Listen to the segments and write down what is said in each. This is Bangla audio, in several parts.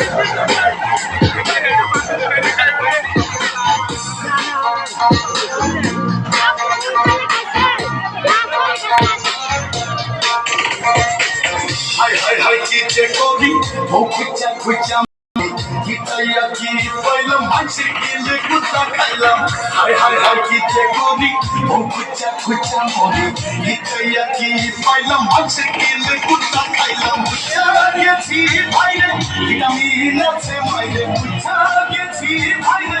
হাই হাই হাই কি যে করি ও খুঁজা খুঁজা গীতাইয়া কি পাইলাম মানসি গিলে কুত্তা খাইলাম হাই হাই হাই কি যে করি ও খুঁজা খুঁজা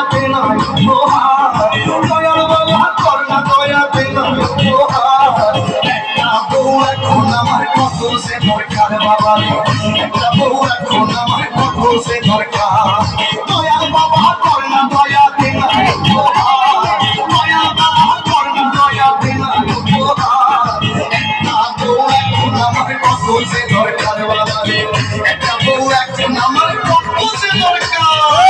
দয়াতে নাই উপহার দয়াল দয়াল বাবা করনা দয়াতে দরকার বাবা একটা বউ এখন আমার কত সে দরকার।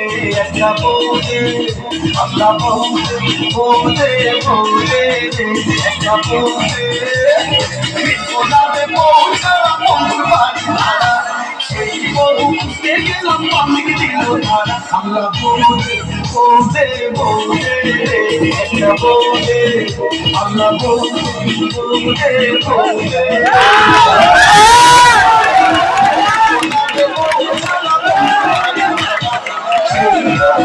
একটা বলে আল্লাহ বলে বলে বলে একটা বলে বিপদাতে পৌঁছা বন্ধু বাড়ি ভাড়া। সেই বউ বুঝতে গেলাম আমি দিল ধারা আল্লাহ বলে বলে বলে একটা বলে আল্লাহ বলে বলে বলে Yeah.